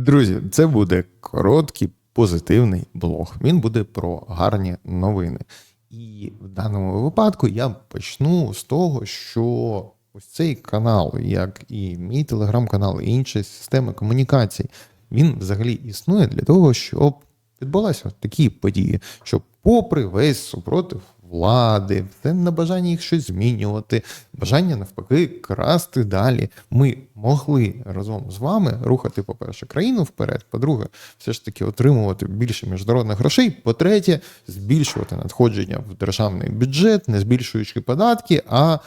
Друзі, це буде короткий позитивний блог. Він буде про гарні новини. І в даному випадку я почну з того, що ось цей канал, як і мій телеграм-канал, і інші системи комунікацій, він взагалі існує для того, щоб відбулися такі події, щоб, попри весь супротив влади, це на бажання їх щось змінювати, бажання навпаки красти далі. Ми могли разом з вами рухати, по-перше, країну вперед, по-друге, все ж таки отримувати більше міжнародних грошей. По-третє, збільшувати надходження в державний бюджет, не збільшуючи податки, а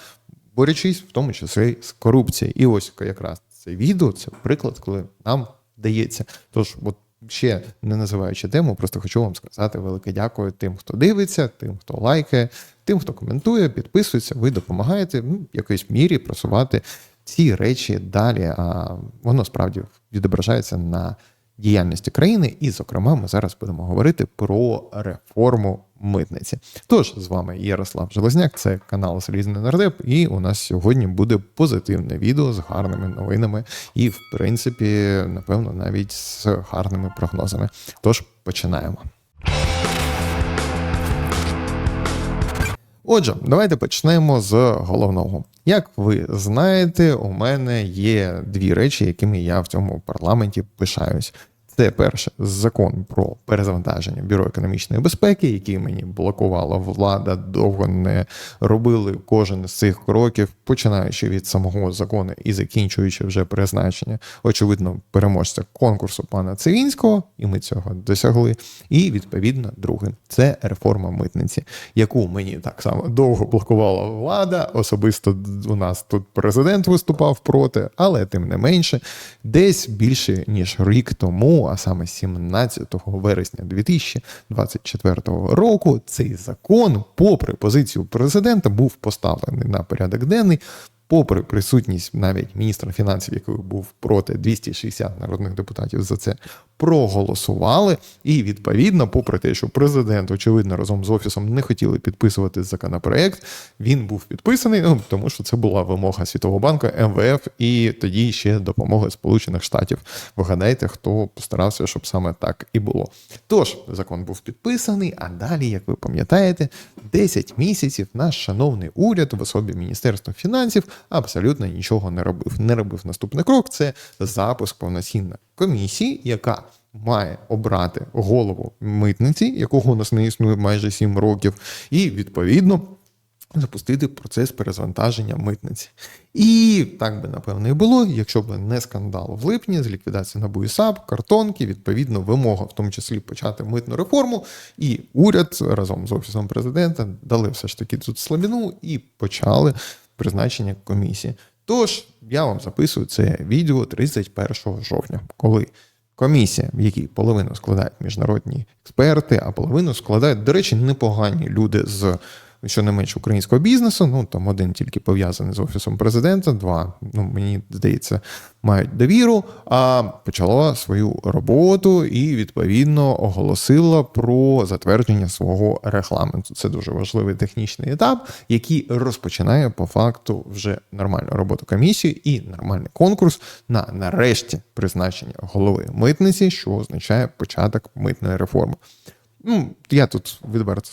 борючись в тому числі з корупцією. І ось якраз це відео це приклад, коли нам вдається. Тож, от ще не називаючи тему, просто хочу вам сказати велике дякую тим, хто дивиться, тим, хто лайкає, тим, хто коментує, підписується. Ви допомагаєте ну, в якоїсь мірі просувати ці речі далі. А воно справді відображається на діяльності країни. І, зокрема, ми зараз будемо говорити про реформу митниці. Тож з вами Ярослав Железняк, це канал Залізний Нардеп, і у нас сьогодні буде позитивне відео з гарними новинами, і, в принципі, напевно, навіть з гарними прогнозами. Тож починаємо. Отже, давайте почнемо з головного. Як ви знаєте, у мене є дві речі, якими я в цьому парламенті пишаюсь. Це перше закон про перезавантаження бюро економічної безпеки, який мені блокувала влада, довго не робили кожен з цих кроків, починаючи від самого закону і закінчуючи вже призначення, очевидно, переможця конкурсу пана Цивінського, і ми цього досягли. І відповідно, друге, це реформа митниці, яку мені так само довго блокувала влада. Особисто у нас тут президент виступав проти, але тим не менше, десь більше ніж рік тому а саме 17 вересня 2024 року, цей закон, попри позицію президента, був поставлений на порядок денний. Попри присутність навіть міністра фінансів, який був проти 260 народних депутатів за це проголосували. І відповідно, попри те, що президент, очевидно, разом з офісом не хотіли підписувати законопроект, він був підписаний, ну тому що це була вимога Світового банку, МВФ і тоді ще допомоги Сполучених Штатів. Вгадайте, хто постарався, щоб саме так і було. Тож закон був підписаний, а далі, як ви пам'ятаєте, 10 місяців наш шановний уряд в особі Міністерства фінансів абсолютно нічого не робив. Не робив наступний крок. Це запуск повноцінної комісії, яка має обрати голову митниці, якого у нас не існує майже 7 років, і відповідно. Запустити процес перезвантаження митниці. І так би, напевно, і було, якщо б не скандал в липні з ліквідації НАБУ і картонки, відповідно, вимога, в тому числі почати митну реформу, і уряд разом з офісом президента дали все ж таки тут слабіну і почали призначення комісії. Тож я вам записую це відео 31 жовтня, коли комісія, в якій половину складають міжнародні експерти, а половину складають, до речі, непогані люди з що не менш українського бізнесу. Ну там один тільки пов'язаний з офісом президента, два ну мені здається мають довіру. А почала свою роботу і відповідно оголосила про затвердження свого регламенту. Це дуже важливий технічний етап, який розпочинає по факту вже нормальну роботу комісії і нормальний конкурс на нарешті призначення голови митниці, що означає початок митної реформи. Ну, я тут відверто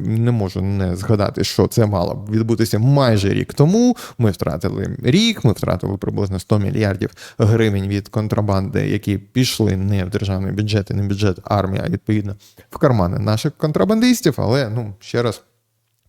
не можу не згадати, що це мало б відбутися майже рік тому. Ми втратили рік, ми втратили приблизно 100 мільярдів гривень від контрабанди, які пішли не в державний бюджет і не в бюджет армії, а відповідно в кармани наших контрабандистів. Але ну ще раз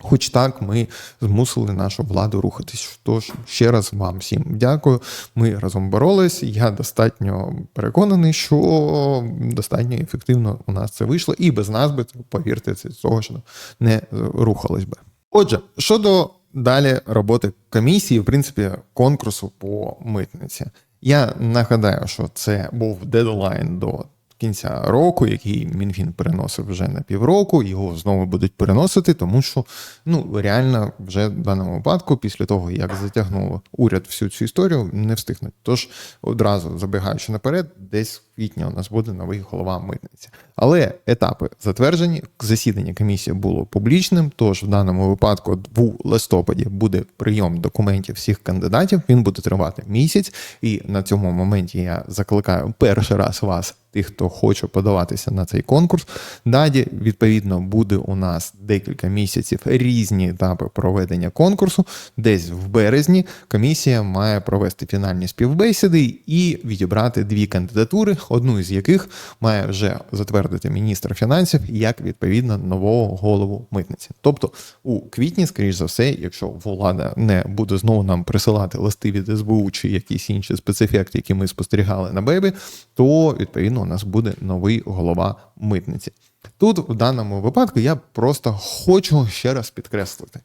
Хоч так ми змусили нашу владу рухатись. Тож ще раз вам всім дякую. Ми разом боролись. Я достатньо переконаний, що достатньо ефективно у нас це вийшло, і без нас би повірте, це цього ж не рухалось би. Отже, щодо далі роботи комісії, в принципі, конкурсу по митниці. Я нагадаю, що це був дедлайн до кінця року, який МінФін переносив вже на півроку, його знову будуть переносити, тому що ну реально вже в даному випадку, після того як затягнуло уряд всю цю історію, не встигнуть. Тож одразу забігаючи наперед, десь квітня у нас буде новий голова митниці. Але етапи затверджені. Засідання комісії було публічним. Тож в даному випадку в листопаді буде прийом документів всіх кандидатів. Він буде тривати місяць, і на цьому моменті я закликаю перший раз вас. Тих, хто хоче подаватися на цей конкурс, далі відповідно буде у нас декілька місяців різні етапи проведення конкурсу. Десь в березні комісія має провести фінальні співбесіди і відібрати дві кандидатури, одну з яких має вже затвердити міністр фінансів як відповідно нового голову митниці. Тобто у квітні, скоріш за все, якщо влада не буде знову нам присилати листи від СБУ чи якісь інші спецефекти, які ми спостерігали на Бебі, то відповідно у нас буде новий голова митниці. Тут в даному випадку я просто хочу ще раз підкреслити,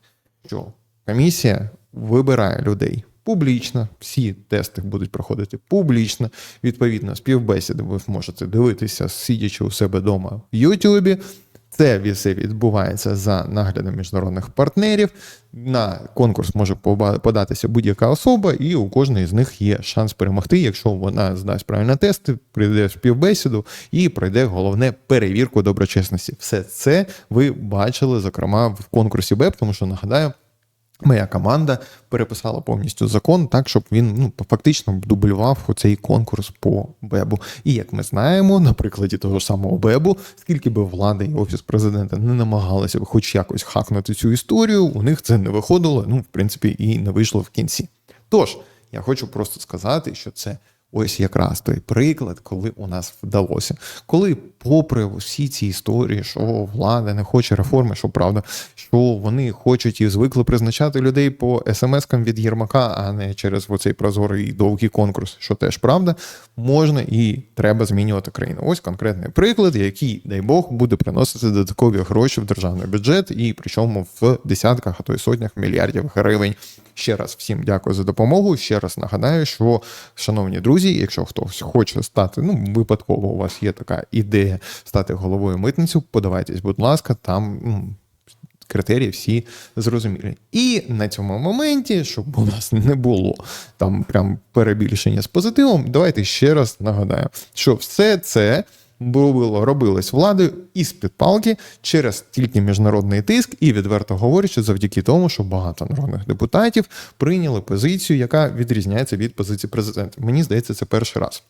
що комісія вибирає людей публічно, всі тести будуть проходити публічно. Відповідно, співбесіди ви можете дивитися, сидячи у себе вдома в Ютубі. Це все відбувається за наглядом міжнародних партнерів. На конкурс може податися будь-яка особа, і у кожної з них є шанс перемогти, якщо вона здасть правильно тести, прийде співбесіду і пройде головне перевірку доброчесності. Все це ви бачили, зокрема, в конкурсі БЕП, тому що нагадаю. Моя команда переписала повністю закон так, щоб він ну фактично дублював цей конкурс по Бебу. І як ми знаємо, на прикладі того ж самого Бебу, скільки би влада і офіс президента не намагалися б хоч якось хакнути цю історію, у них це не виходило. Ну, в принципі, і не вийшло в кінці. Тож я хочу просто сказати, що це. Ось якраз той приклад, коли у нас вдалося. Коли, попри всі ці історії, що влада не хоче реформи, що правда, що вони хочуть і звикли призначати людей по смс-кам від Єрмака, а не через оцей прозорий довгий конкурс, що теж правда, можна і треба змінювати країну. Ось конкретний приклад, який, дай Бог, буде приносити додаткові гроші в державний бюджет, і причому в десятках, а то й сотнях мільярдів гривень. Ще раз всім дякую за допомогу. Ще раз нагадаю, що, шановні друзі, якщо хтось хоче стати, ну випадково у вас є така ідея стати головою митницю, подавайтесь, будь ласка, там. ну, Критерії всі зрозумілі. І на цьому моменті, щоб у нас не було там прям перебільшення з позитивом, давайте ще раз нагадаю, що все це було робилось владою із під палки через тільки міжнародний тиск, і відверто говорячи, завдяки тому, що багато народних депутатів прийняли позицію, яка відрізняється від позиції президента. Мені здається, це перший раз.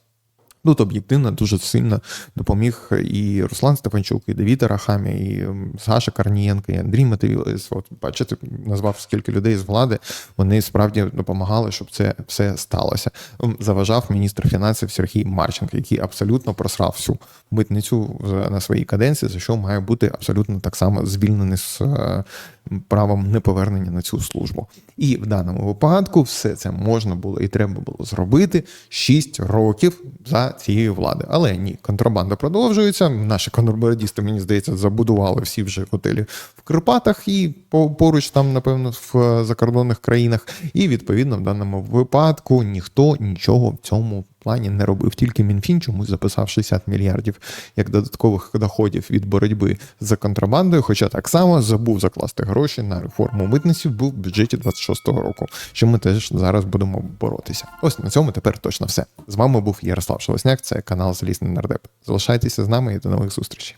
Тут об'єктивно дуже сильно допоміг і Руслан Стефанчук, і Давід Арахамі, і Саша Карнієнко, і Андрій Матевілес. От бачите, назвав скільки людей з влади. Вони справді допомагали, щоб це все сталося. Заважав міністр фінансів Сергій Марченко, який абсолютно просрав всю митницю на своїй каденції, за що має бути абсолютно так само звільнений з е, правом неповернення на цю службу. І в даному випадку все це можна було і треба було зробити 6 років за цією влади. Але ні, контрабанда продовжується. Наші контрабандисти, мені здається, забудували всі вже готелі в Карпатах і по- поруч там, напевно, в закордонних країнах. І відповідно в даному випадку ніхто нічого в цьому плані не робив. Тільки Мінфін чомусь записав 60 мільярдів як додаткових доходів від боротьби за контрабандою, хоча так само забув закласти гроші на реформу митниці був в бюджеті 26-го року, що ми теж зараз будемо боротися. Ось на цьому тепер точно все. З вами був Ярослав Шелесняк, це канал Залізний Нардеп. Залишайтеся з нами і до нових зустрічей.